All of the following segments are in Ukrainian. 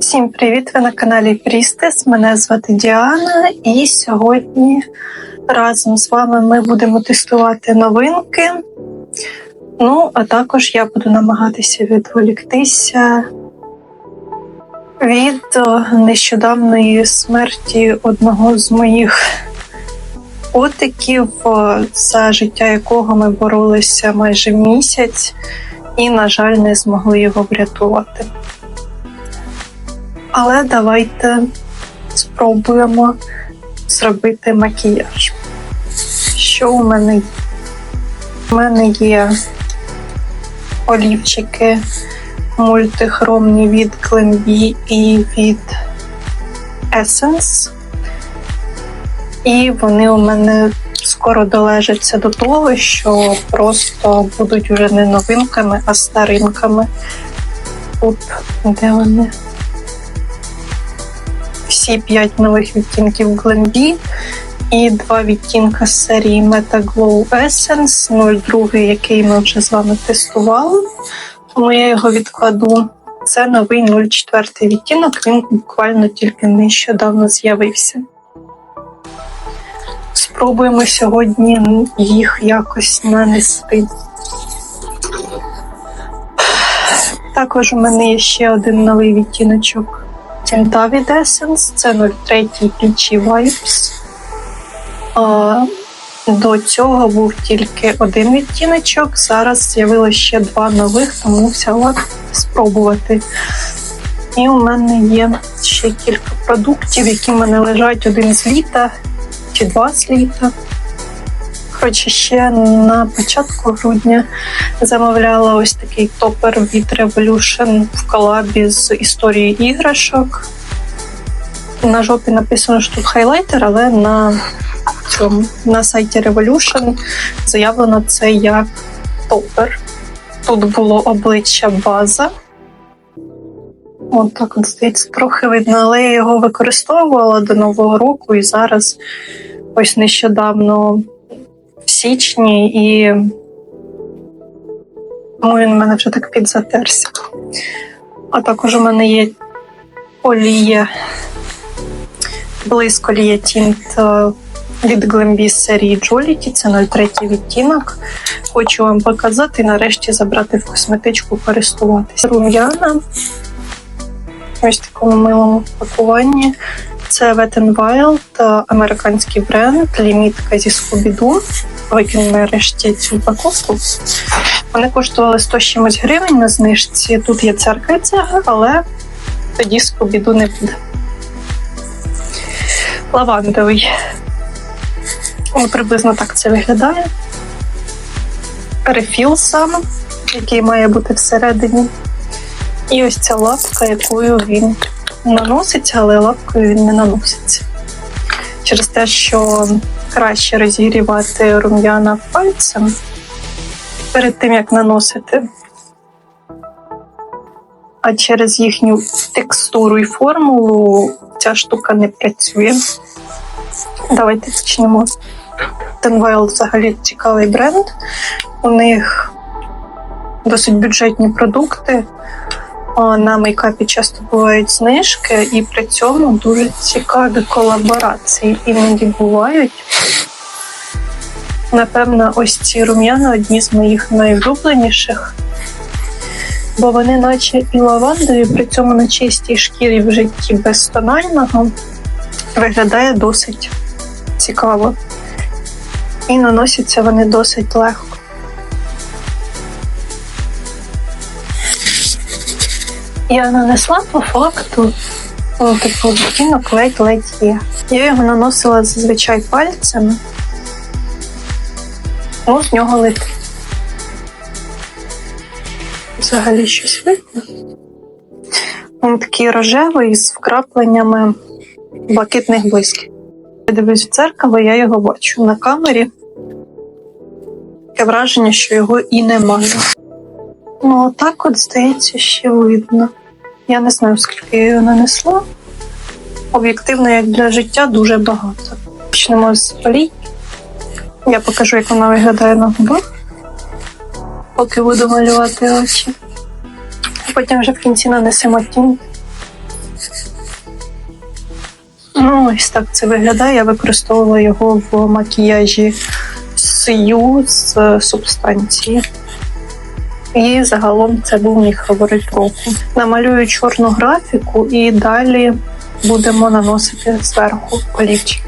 Всім привіт! Ви на каналі Прістес. Мене звати Діана, і сьогодні разом з вами ми будемо тестувати новинки. Ну, а також я буду намагатися відволіктися від нещодавної смерті одного з моїх котиків, за життя якого ми боролися майже місяць, і, на жаль, не змогли його врятувати. Але давайте спробуємо зробити макіяж. Що у мене є? У мене є олівчики мультихромні від Glambi і від Essence. І вони у мене скоро долежаться до того, що просто будуть вже не новинками, а старинками. Тут, де вони? Всі п'ять нових відтінків Glambi і два відтінка з серії Meta Glow Essence 02, який ми вже з вами тестували. Тому я його відкладу. Це новий 04 відтінок, він буквально тільки нещодавно з'явився. Спробуємо сьогодні їх якось нанести. Також у мене є ще один новий відтіночок Від Essence, це 03 Peachy Vibes. До цього був тільки один відтіночок. Зараз з'явилося ще два нових, тому взяла спробувати. І у мене є ще кілька продуктів, які в мене лежать один з літа чи два з літа. Коротше, ще на початку грудня замовляла ось такий топер від Revolution в колабі з історією іграшок. На жопі написано, що тут хайлайтер, але на цьому на сайті Revolution заявлено це як топер. Тут було обличчя база. От так от здається, трохи видно, але я його використовувала до Нового року і зараз ось нещодавно січні, і тому він у мене вже так підзатерся. А також у мене є олія, блиск олія тінт е, від з серії Jollity, це 03 відтінок. Хочу вам показати і нарешті забрати в косметичку, користуватися. Рум'яна. Ось в такому милому пакуванні. Це Wet n Wild, американський бренд, лімітка зі Scooby-Doo. Нарешті цю упаковку. Вони коштували 100 чимось гривень на знижці. Тут є церквиця, але тоді Scooby-Doo не буде. Лавандовий. О, приблизно так це виглядає. Рефіл сам, який має бути всередині. І ось ця лапка, якою він наноситься, але лапкою він не наноситься. Через те, що краще розігрівати рум'яна пальцем перед тим, як наносити. А через їхню текстуру і формулу ця штука не працює. Давайте почнемо. Tenwild взагалі цікавий бренд. У них досить бюджетні продукти. На мейкапі часто бувають знижки, і при цьому дуже цікаві колаборації іноді бувають. Напевно, ось ці рум'яна одні з моїх найулюбленіших, бо вони, наче і лавандові, при цьому на чистій шкірі в житті без тонального виглядає досить цікаво. І наносяться вони досить легко. Я нанесла по факту ну, типу відтінок ледь-ледь є. Я його наносила зазвичай пальцями, ну з нього летить. Взагалі щось видно. Він такий рожевий з вкрапленнями блакитних блисків. Я дивлюсь в дзеркало, я його бачу на камері. Таке враження, що його і немає. Отак от, здається, ще видно. Я не знаю, скільки я його нанесла. Об'єктивно, як для життя, дуже багато. Почнемо з олій. Я покажу, як вона виглядає на губах, поки буду малювати очі. Потім вже в кінці нанесемо тінь. Ну, ось так це виглядає. Я використовувала його в макіяжі сию з субстанції. І загалом це був мій фаворит року. Намалюю чорну графіку і далі будемо наносити зверху олівчики.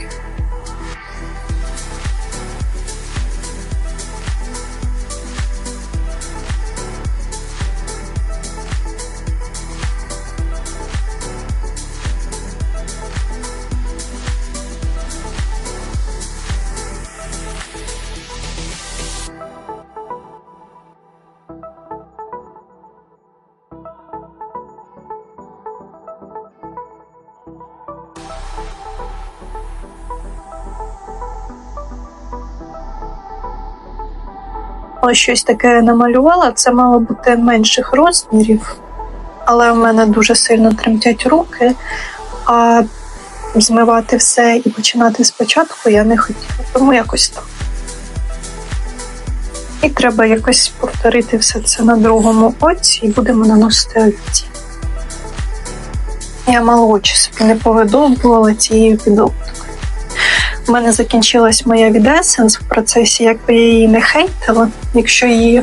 Щось таке намалювала. Це мало бути менших розмірів, але в мене дуже сильно тремтять руки. А змивати все і починати спочатку я не хотіла, тому якось так. І треба якось повторити все це на другому оці і будемо наносити олівці. Я мало очі собі не повидовбувала цією підоптою. У мене закінчилась моя від Essence в процесі, якби я її не хейтила, якщо її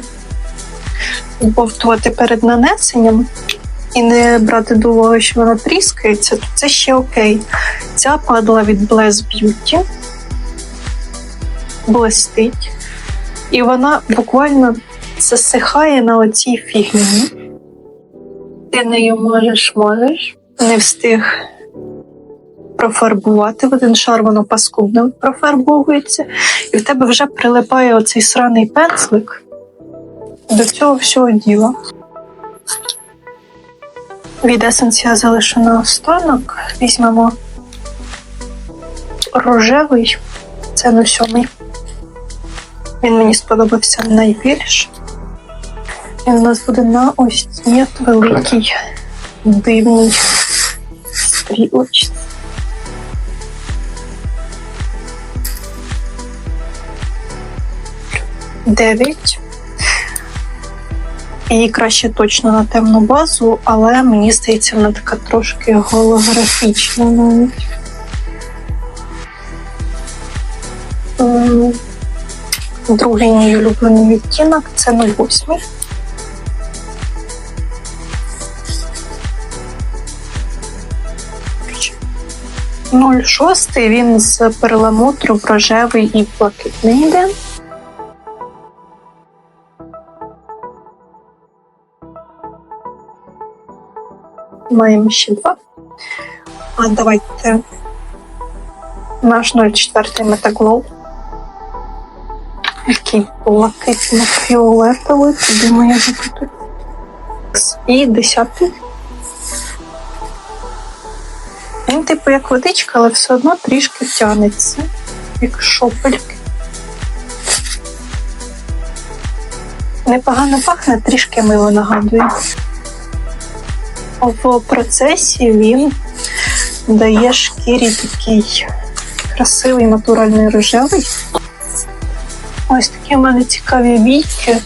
вбовтувати перед нанесенням і не брати до уваги, що вона тріскається, то це ще окей. Ця падала від Bless Beauty, блистить, і вона буквально засихає на оцій фігні. Ти нею можеш, можеш, не встиг профарбувати. В один шар воно паскудно профарбовується, і в тебе вже прилипає оцей сраний пензлик до цього всього діла. Від Essence я залишу на останок. Візьмемо рожевий, це на сьомий. Він мені сподобався найбільше. Він у нас буде на ось цій великій дивній стрілочці. Дев'ять. Її краще точно на темну базу, але мені здається, вона така трошки голографічна навіть. Другий мій улюблений відтінок це 08. Нуль шостий він з перламутру рожевий і блакитний йде. Маємо ще два. А давайте наш 04 метаглоу. Який блакитно-фіолетовий, туди моя бути. І десятий. Він, типу, як водичка, але все одно трішки тянеться, як шопельки. Непогано пахне, трішки мило нагадує. В процесі він дає шкірі такий красивий натуральний рожевий. Ось такі в мене цікаві війки.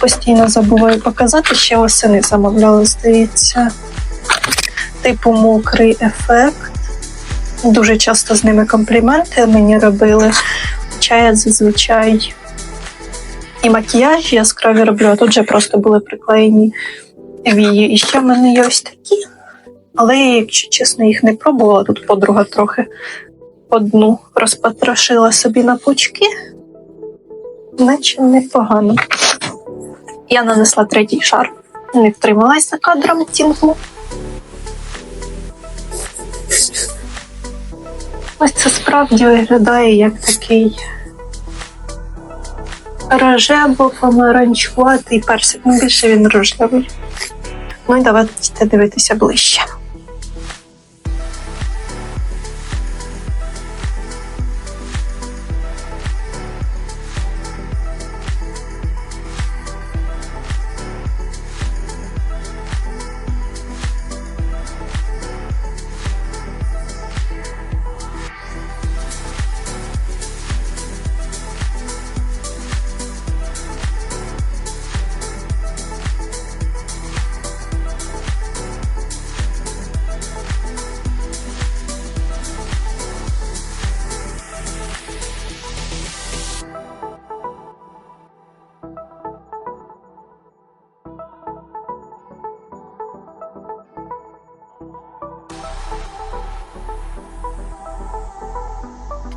Постійно забуваю показати, ще восени замовляла, здається. Типу мокрий ефект. Дуже часто з ними компліменти мені робили. Хоча я зазвичай і макіяж яскраві роблю, а тут же просто були приклеєні вії. І ще в мене є ось такі. Але якщо чесно, їх не пробувала. Тут подруга трохи одну розпотрошила собі на пучки. Наче непогано. Я нанесла третій шар. Не втрималась за кадром тінгу. Ось це справді виглядає як такий рожево-помаранчуватий персик. Ну, більше він рожевий. Ну і давайте дивитися ближче.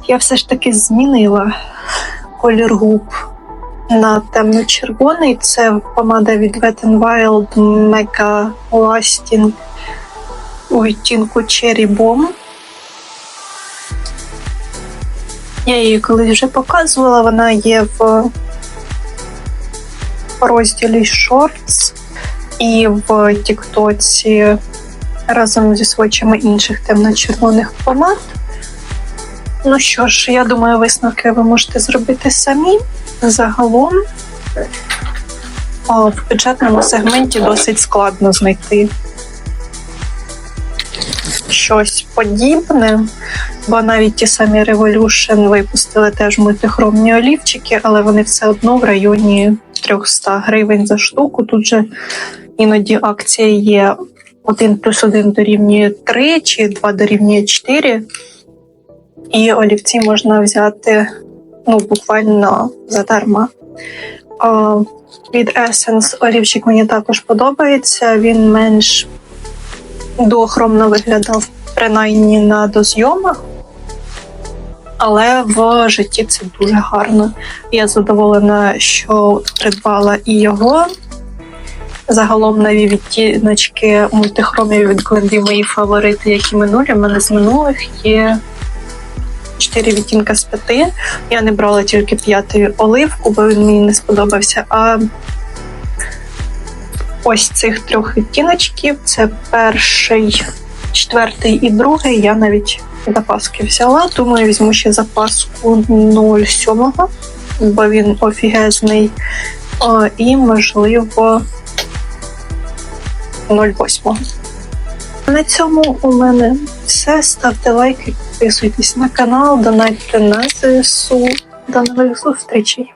Я все ж таки змінила колір губ на темно-червоний. Це помада від Wet n Wild Mega Lasting у відтінку Cherry Bomb. Я її колись вже показувала, вона є в розділі Shorts і в Тіктоці разом зі свочами інших темно-червоних помад. Ну що ж, я думаю, висновки ви можете зробити самі. Загалом в бюджетному сегменті досить складно знайти щось подібне, бо навіть ті самі Revolution випустили теж мультихромні олівчики, але вони все одно в районі 300 гривень за штуку. Тут же іноді акція є 1 плюс 1 дорівнює 3 чи 2 дорівнює 4. І олівці можна взяти ну, буквально задарма. А, від Essence олівчик мені також подобається. Він менш доохромно виглядав, принаймні на дозйомах. Але в житті це дуже гарно. Я задоволена, що придбала і його. Загалом нові відтіночки мультихромів від Гленді мої фаворити, які минулі. У мене з минулих є 4 відтінка з 5. Я не брала тільки п'ятий оливку, бо він мені не сподобався. А ось цих трьох відтіночків це перший, четвертий і другий. Я навіть запаски взяла. Думаю, візьму ще запаску 07, бо він офігезний. О, і, можливо, 08. На цьому у мене все. Ставте лайки, підписуйтесь на канал, донатьте на ЗСУ. До нових зустрічей!